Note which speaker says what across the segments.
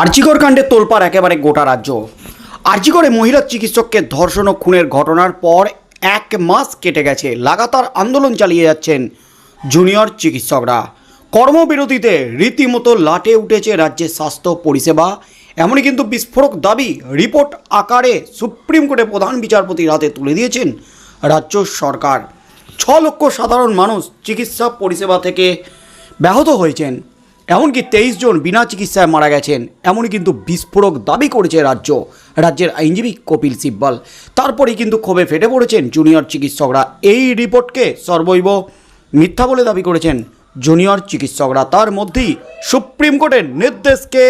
Speaker 1: আর্জিকর কাণ্ডে তোলপাড় একেবারে গোটা রাজ্য। আর্জিকরে মহিলা চিকিৎসককে ধর্ষণ ও খুনের ঘটনার পর এক মাস কেটে গেছে। লাগাতার আন্দোলন চালিয়ে যাচ্ছেন জুনিয়র চিকিৎসকরা। কর্মবিরতিতে রীতিমতো লাটে উঠেছে রাজ্যের স্বাস্থ্য পরিষেবা। এমনই কিন্তু বিস্ফোরক দাবি রিপোর্ট আকারে সুপ্রিম কোর্টে প্রধান বিচারপতির হাতে তুলে দিয়েছেন রাজ্য সরকার। ছ লক্ষ সাধারণ মানুষ চিকিৎসা পরিষেবা থেকে ব্যাহত হয়েছেন। এমনকি তেইশ জন বিনা চিকিৎসায় মারা গেছেন। এমনই কিন্তু বিস্ফোরক দাবি করেছে রাজ্য। রাজ্যের আইনজীবী কপিল সিব্বল। তারপরেই কিন্তু ক্ষোভে ফেটে পড়েছেন জুনিয়র চিকিৎসকরা। এই রিপোর্টকে সর্বৈব মিথ্যা বলে দাবি করেছেন জুনিয়র চিকিৎসকরা। তার মধ্যেই সুপ্রিম কোর্টের নির্দেশকে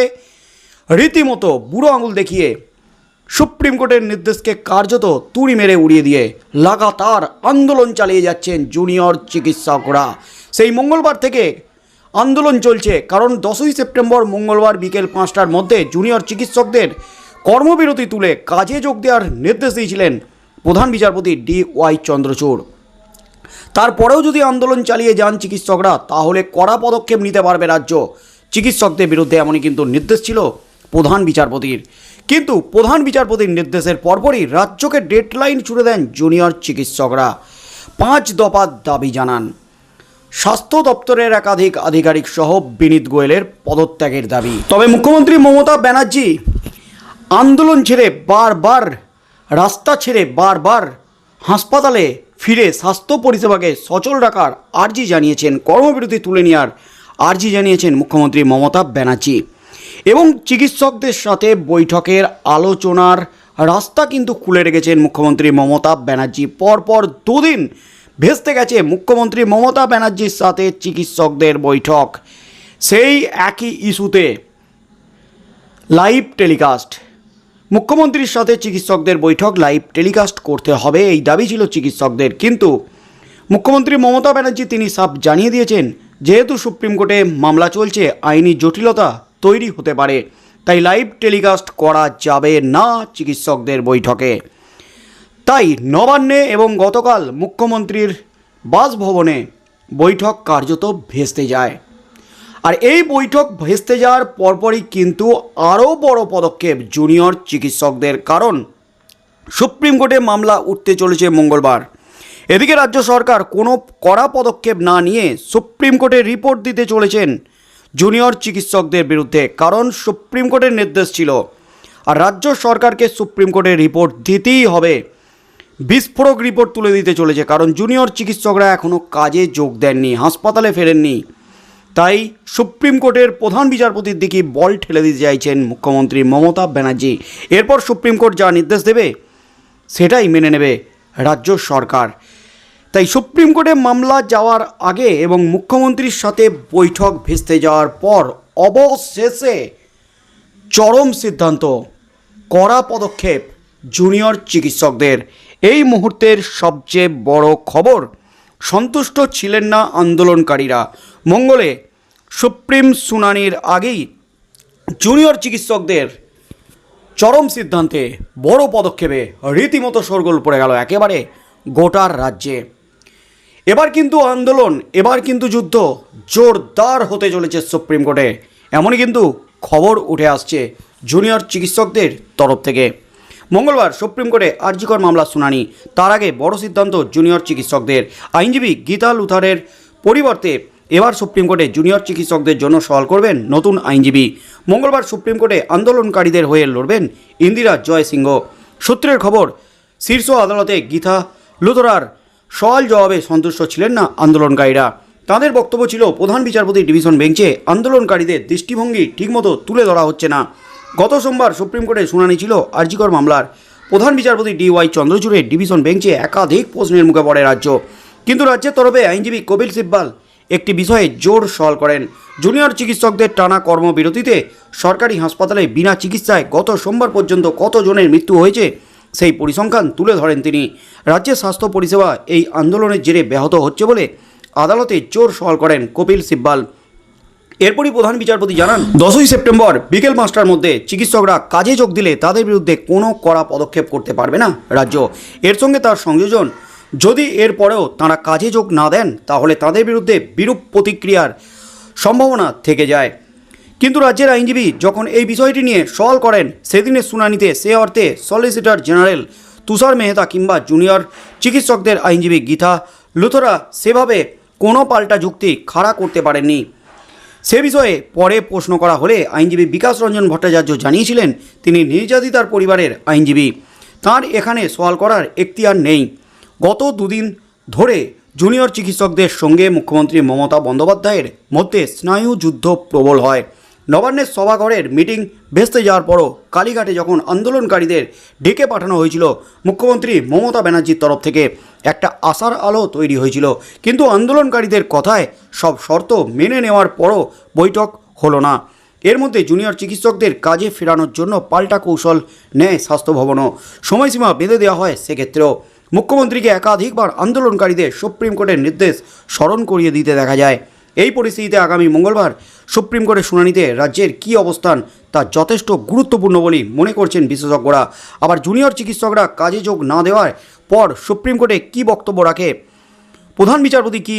Speaker 1: রীতিমতো বুড়ো আঙুল দেখিয়ে সুপ্রিম কোর্টের নির্দেশকে কার্যত তুড়ি মেরে উড়িয়ে দিয়ে লাগাতার আন্দোলন চালিয়ে যাচ্ছেন জুনিয়র চিকিৎসকরা। সেই মঙ্গলবার থেকে আন্দোলন চলছে, কারণ দশই সেপ্টেম্বর মঙ্গলবার বিকেল পাঁচটার মধ্যে জুনিয়র চিকিৎসকদের কর্মবিরতি তুলে কাজে যোগ দেওয়ার নির্দেশ দিয়েছিলেন প্রধান বিচারপতি ডি ওয়াই চন্দ্রচূড়। তারপরেও যদি আন্দোলন চালিয়ে যান চিকিৎসকরা, তাহলে কড়া পদক্ষেপ নিতে পারবে রাজ্য। চিকিৎসকদের বিরুদ্ধে এমনই কিন্তু নির্দেশ ছিল প্রধান বিচারপতির। কিন্তু প্রধান বিচারপতির নির্দেশের পরপরই রাজ্যকে ডেডলাইন ছুড়ে দেন জুনিয়র চিকিৎসকরা। পাঁচ দফার দাবি জানান। স্বাস্থ্য দপ্তরের একাধিক আধিকারিক সহ বিনীত গোয়েলের পদত্যাগের দাবি। তবে মুখ্যমন্ত্রী মমতা ব্যানার্জি আন্দোলন ছেড়ে বারবার, রাস্তা ছেড়ে বারবার হাসপাতালে ফিরে স্বাস্থ্য পরিষেবাকে সচল রাখার আর্জি জানিয়েছেন, কর্মবিরতি তুলে নেওয়ার আর্জি জানিয়েছেন মুখ্যমন্ত্রী মমতা ব্যানার্জি। এবং চিকিৎসকদের সাথে বৈঠকের আলোচনার রাস্তা কিন্তু খুলে রেখেছেন মুখ্যমন্ত্রী মমতা ব্যানার্জি। পরপর দুদিন ভেস্তে গেছে মুখ্যমন্ত্রী মমতা ব্যানার্জির সাথে চিকিৎসকদের বৈঠক। সেই একই ইস্যুতে লাইভ টেলিকাস্ট। মুখ্যমন্ত্রীর সাথে চিকিৎসকদের বৈঠক, লাইভ টেলিকাস্ট করতে হবে, এই দাবি ছিল চিকিৎসকদের। কিন্তু মুখ্যমন্ত্রী মমতা ব্যানার্জি তিনি সাফ জানিয়ে দিয়েছেন, যেহেতু সুপ্রিম কোর্টে মামলা চলছে, আইনি জটিলতা তৈরি হতে পারে, তাই লাইভ টেলিকাস্ট করা যাবে না চিকিৎসকদের বৈঠকে। তাই নবান্নে এবং গতকাল মুখ্যমন্ত্রীর বাসভবনে বৈঠক কার্যত ভেস্তে যায়। আর এই বৈঠক ভেস্তে যাওয়ার পরপরই কিন্তু আরও বড় পদক্ষেপ জুনিয়র চিকিৎসকদের, কারণ সুপ্রিম কোর্টে মামলা উঠতে চলেছে মঙ্গলবার। এদিকে রাজ্য সরকার কোনো কড়া পদক্ষেপ না নিয়ে সুপ্রিম কোর্টে রিপোর্ট দিতে চলেছেন জুনিয়র চিকিৎসকদের বিরুদ্ধে, কারণ সুপ্রিম কোর্টের নির্দেশ ছিল। আর রাজ্য সরকারকে সুপ্রিম কোর্টে রিপোর্ট দিতেই হবে। বিস্ফোরক রিপোর্ট তুলে দিতে চলেছে, কারণ জুনিয়র চিকিৎসকরা এখনও কাজে যোগ দেননি, হাসপাতালে ফেরেননি। তাই সুপ্রিম কোর্টের প্রধান বিচারপতির দিকে বল ঠেলে দিতে চাইছেন মুখ্যমন্ত্রী মমতা ব্যানার্জি। এরপর সুপ্রিম কোর্ট যা নির্দেশ দেবে, সেটাই মেনে নেবে রাজ্য সরকার। তাই সুপ্রিম কোর্টে মামলা যাওয়ার আগে এবং মুখ্যমন্ত্রীর সাথে বৈঠক ভেস্তে যাওয়ার পর অবশেষে চরম সিদ্ধান্ত, কড়া পদক্ষেপ জুনিয়র চিকিৎসকদের। এই মুহূর্তের সবচেয়ে বড় খবর, সন্তুষ্ট ছিলেন না আন্দোলনকারীরা। মঙ্গলে সুপ্রিম শুনানির আগেই জুনিয়র চিকিৎসকদের চরম সিদ্ধান্তে বড় পদক্ষেপে রীতিমতো শোরগোল পড়ে গেল একেবারে গোটার রাজ্যে। এবার কিন্তু আন্দোলন, এবার কিন্তু যুদ্ধ জোরদার হতে চলেছে সুপ্রিম কোর্টে। এমনই কিন্তু খবর উঠে আসছে জুনিয়র চিকিৎসকদের তরফ থেকে। মঙ্গলবার সুপ্রিম কোর্টে আর্জিকর মামলা শুনানি। তার আগে বড় সিদ্ধান্ত জুনিয়র চিকিৎসকদের। আইনজীবী গীতা লুথারের পরিবর্তে এবার সুপ্রিম কোর্টে জুনিয়র চিকিৎসকদের জন্য সওয়াল করবেন নতুন আইনজীবী। মঙ্গলবার সুপ্রিম কোর্টে আন্দোলনকারীদের হয়ে লড়বেন ইন্দিরা জয় সিংহ সূত্রের খবর, শীর্ষ আদালতে গীতা লুথরার সওয়াল জবাবে সন্তুষ্ট ছিলেন না আন্দোলনকারীরা। তাদের বক্তব্য ছিল, প্রধান বিচারপতি ডিভিশন বেঞ্চে আন্দোলনকারীদের দৃষ্টিভঙ্গি ঠিকমতো তুলে ধরা হচ্ছে না। গত সোমবার সুপ্রিম কোর্টে শুনানি ছিল আরজিকর মামলার। প্রধান বিচারপতি ডি ওয়াই চন্দ্রচূড়ের ডিভিশন বেঞ্চে একাধিক প্রশ্নের মুখে পড়ে রাজ্য। কিন্তু রাজ্যের তরফে আইনজীবী কপিল সিব্বাল একটি বিষয়ে জোর সওয়াল করেন। জুনিয়র চিকিৎসকদের টানা কর্মবিরতিতে সরকারি হাসপাতালে বিনা চিকিৎসায় গত সোমবার পর্যন্ত কতজনের মৃত্যু হয়েছে সেই পরিসংখ্যান তুলে ধরেন তিনি। রাজ্যের স্বাস্থ্য পরিষেবা এই আন্দোলনের জেরে ব্যাহত হচ্ছে বলে আদালতে জোর সওয়াল করেন কপিল সিব্বাল। এরপরই প্রধান বিচারপতি জানান, দশই সেপ্টেম্বর বিকেল পাঁচটার মধ্যে চিকিৎসকরা কাজে যোগ দিলে তাদের বিরুদ্ধে কোনো কড়া পদক্ষেপ করতে পারবে না রাজ্য। এর সঙ্গে তার সংযোজন, যদি এরপরেও তারা কাজে যোগ না দেন, তাহলে তাদের বিরুদ্ধে বিরূপ প্রতিক্রিয়ার সম্ভাবনা থেকে যায়। কিন্তু রাজ্যের আইনজীবী যখন এই বিষয়টি নিয়ে সওয়াল করেন, সেদিনের শুনানিতে সে অর্থে সলিসিটর জেনারেল তুষার মেহতা কিংবা জুনিয়র চিকিৎসকদের আইনজীবী গীতা লুথরা সেভাবে কোনো পাল্টা যুক্তি খাড়া করতে পারেননি। সে বিষয়ে পরে প্রশ্ন করা হলে আইনজীবী বিকাশ রঞ্জন ভট্টাচার্য জানিয়েছিলেন, তিনি নির্যাতিতার পরিবারের আইনজীবী। তার এখানে সওয়াল করার এখতিয়ার নেই। গত দুদিন ধরে জুনিয়র চিকিৎসকদের সঙ্গে মুখ্যমন্ত্রী মমতা বন্দ্যোপাধ্যায়ের মধ্যে স্নায়ু যুদ্ধ প্রবল হয়। নবান্নের সভাঘরের মিটিং ভেস্তে যাওয়ার পরও কালীঘাটে যখন আন্দোলনকারীদের ডেকে পাঠানো হয়েছিল, মুখ্যমন্ত্রী মমতা ব্যানার্জির তরফ থেকে একটা আশার আলো তৈরি হয়েছিল। কিন্তু আন্দোলনকারীদের কথায় সব শর্ত মেনে নেওয়ার পরও বৈঠক হলো না। এর মধ্যে জুনিয়র চিকিৎসকদের কাজে ফেরানোর জন্য পাল্টা কৌশল নেয় স্বাস্থ্য ভবনও। সময়সীমা বেঁধে দেওয়া হয় সেক্ষেত্রেও। মুখ্যমন্ত্রীকে একাধিকবার আন্দোলনকারীদের সুপ্রিম কোর্টের নির্দেশ স্মরণ করিয়ে দিতে দেখা যায়। এই পরিস্থিতিতে আগামী মঙ্গলবার সুপ্রিম কোর্টের শুনানিতে রাজ্যের কী অবস্থান তা যথেষ্ট গুরুত্বপূর্ণ বলেই মনে করছেন বিশেষজ্ঞরা। আবার জুনিয়র চিকিৎসকরা কাজে যোগ না দেওয়ার পর সুপ্রিম কোর্টে কী বক্তব্য রাখে? প্রধান বিচারপতি কি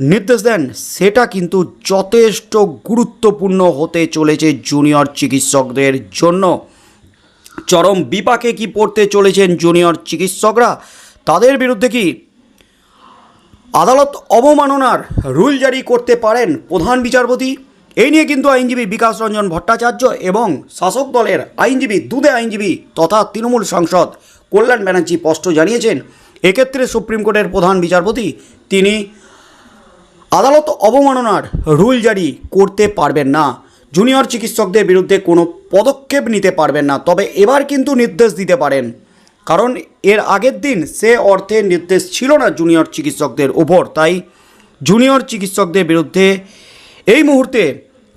Speaker 1: নির্দেশ দেন? সেটা কিন্তু যথেষ্ট গুরুত্বপূর্ণ হতে চলেছে জুনিয়র চিকিৎসকদের জন্য। চরম বিপাকে কি পড়তে চলেছেন জুনিয়র চিকিৎসকরা? তাদের বিরুদ্ধে কি আদালত অবমাননার রুল জারি করতে পারেন প্রধান বিচারপতি। এই নিয়ে কিন্তু আইনজীবী বিকাশ রঞ্জন ভট্টাচার্য এবং শাসক দলের আইনজীবী, দুদে আইনজীবী তথা তৃণমূল সাংসদ কল্যাণ ব্যানার্জি স্পষ্ট জানিয়েছেন। এক্ষেত্রে সুপ্রিম কোর্টের প্রধান বিচারপতি তিনি আদালত অবমাননার রুল জারি করতে পারবেন না। জুনিয়র চিকিৎসকদের বিরুদ্ধে কোনো পদক্ষেপ নিতে পারবেন না। তবে এবার কিন্তু নির্দেশ দিতে পারেন। কারণ এর আগের দিন সে অর্থে নির্দেশ ছিল না জুনিয়র চিকিৎসকদের ওপর। তাই জুনিয়র চিকিৎসকদের বিরুদ্ধে এই মুহূর্তে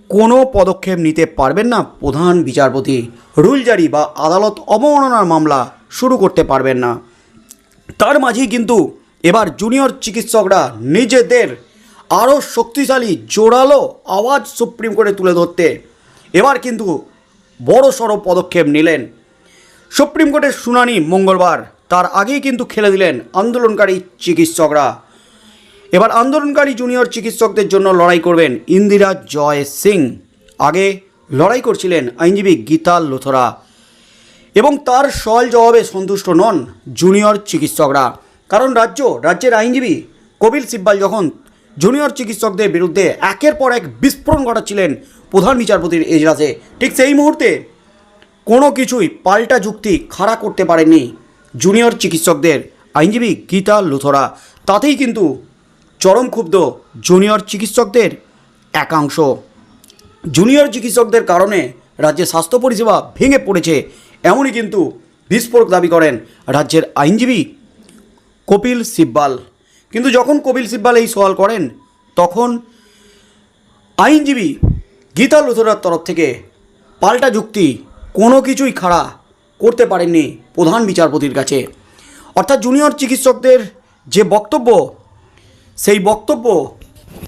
Speaker 1: কোনো পদক্ষেপ নিতে পারবেন না প্রধান বিচারপতি। রুল জারি বা আদালত অবমাননার মামলা শুরু করতে পারবেন না। তার মাঝেই কিন্তু এবার জুনিয়র চিকিৎসকরা নিজেদের আরও শক্তিশালী, জোরালো আওয়াজ সুপ্রিম কোর্টে তুলে ধরতে। এবার কিন্তু বড় সড়ো পদক্ষেপ নিলেন সুপ্রিম কোর্টের শুনানি মঙ্গলবার। তার আগেই কিন্তু খেলে দিলেন আন্দোলনকারী চিকিৎসকরা। এবার আন্দোলনকারী জুনিয়র চিকিৎসকদের জন্য লড়াই করবেন ইন্দিরা জয় সিং। আগে লড়াই করছিলেন আইনজীবী গীতা লোথরা। এবং তার সল জবাবে সন্তুষ্ট নন জুনিয়র চিকিৎসকরা। কারণ রাজ্য, রাজ্যের আইনজীবী কপিল সিব্বাল যখন জুনিয়র চিকিৎসকদের বিরুদ্ধে একের পর এক বিস্ফোরণ ঘটাচ্ছিলেন প্রধান বিচারপতির এজলাসে, ঠিক সেই মুহূর্তে কোনো কিছুই পাল্টা যুক্তি খাড়া করতে পারেনি জুনিয়র চিকিৎসকদের। আইনজীবী গীতা লুথরা। তাতেই কিন্তু চরম ক্ষুব্ধ জুনিয়র চিকিৎসকদের একাংশ। জুনিয়র চিকিৎসকদের কারণে রাজ্যে স্বাস্থ্য পরিষেবা ভেঙে পড়েছে এমনই কিন্তু বিস্ফোরক দাবি করেন রাজ্যের আইনজীবী কপিল সিব্বাল। কিন্তু যখন কপিল সিব্বাল এই সওয়াল করেন, তখন আইনজীবী গীতা লুথরার তরফ থেকে পাল্টা যুক্তি কোনো কিছুই খাড়া করতে পারেননি প্রধান বিচারপতির কাছে। অর্থাৎ জুনিয়র চিকিৎসকদের যে বক্তব্য, সেই বক্তব্য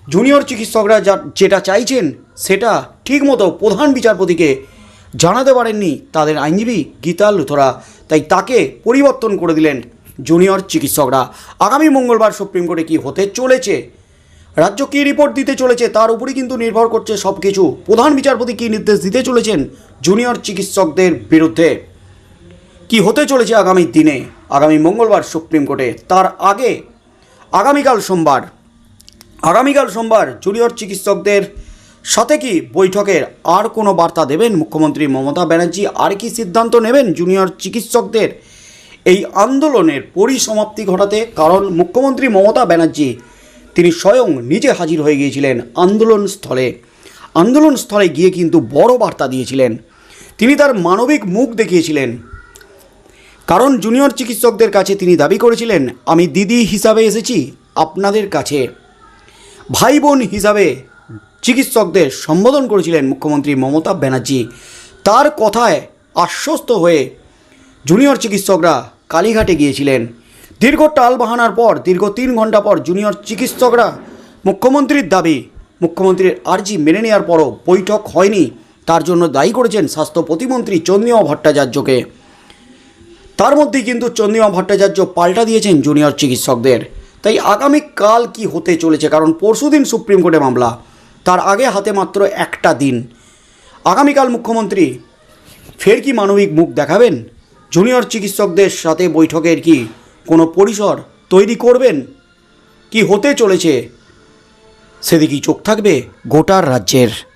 Speaker 1: জুনিয়র চিকিৎসকরা যা, যেটা চাইছেন সেটা ঠিকমতো প্রধান বিচারপতিকে জানাতে পারেননি তাদের আইনজীবী গীতা লুথরা। তাই তাকে পরিবর্তন করে দিলেন জুনিয়র চিকিৎসকরা। আগামী মঙ্গলবার সুপ্রিম কোর্টে কি হতে চলেছে রাজ্য কী রিপোর্ট দিতে চলেছে তার উপরই কিন্তু নির্ভর করছে সব কিছু প্রধান বিচারপতি কী নির্দেশ দিতে চলেছেন জুনিয়র চিকিৎসকদের বিরুদ্ধে? কি হতে চলেছে আগামী দিনে? আগামী মঙ্গলবার সুপ্রিম কোর্টে। তার আগে আগামীকাল সোমবার। আগামীকাল সোমবার জুনিয়র চিকিৎসকদের সাথে কি বৈঠকের আর কোনো বার্তা দেবেন মুখ্যমন্ত্রী মমতা ব্যানার্জি? আর কি সিদ্ধান্ত নেবেন জুনিয়র চিকিৎসকদের এই আন্দোলনের পরিসমাপ্তি ঘটাতে? কারণ মুখ্যমন্ত্রী মমতা ব্যানার্জি তিনি স্বয়ং নিজে হাজির হয়ে গিয়েছিলেন আন্দোলন স্থলে। আন্দোলন স্থলে গিয়ে কিন্তু বড় বার্তা দিয়েছিলেন। তিনি তার মানবিক মুখ দেখিয়েছিলেন। কারণ জুনিয়র চিকিৎসকদের কাছে তিনি দাবি করেছিলেন, আমি দিদি হিসাবে এসেছি আপনাদের কাছে। ভাই বোন হিসাবে চিকিৎসকদের সম্বোধন করেছিলেন মুখ্যমন্ত্রী মমতা ব্যানার্জি। তার কথায় আশ্বস্ত হয়ে জুনিয়র চিকিৎসকরা কালীঘাটে গিয়েছিলেন। দীর্ঘ টাল বাহানার পর, দীর্ঘ তিন ঘণ্টা পর জুনিয়র চিকিৎসকরা মুখ্যমন্ত্রীর দাবি, মুখ্যমন্ত্রীর আর্জি মেনে নেওয়ার পরও বৈঠক হয়নি। তার জন্য দায়ী করেছেন স্বাস্থ্য প্রতিমন্ত্রী চন্দ্রিমা ভট্টাচার্যকে। তার মধ্যেই কিন্তু চন্দ্রিমা ভট্টাচার্য পাল্টা দিয়েছেন জুনিয়র চিকিৎসকদের। তাই আগামীকাল কি হতে চলেছে? কারণ পরশুদিন সুপ্রিম কোর্টে মামলা। তার আগে হাতে মাত্র একটা দিন। আগামীকাল মুখ্যমন্ত্রী ফের কি মানবিক মুখ দেখাবেন? জুনিয়র চিকিৎসকদের সাথে বৈঠকের কি কোনো পরিসর তৈরি করবেন? কি হতে চলেছে? সেদিকেই চোখ থাকবে গোটার রাজ্যের।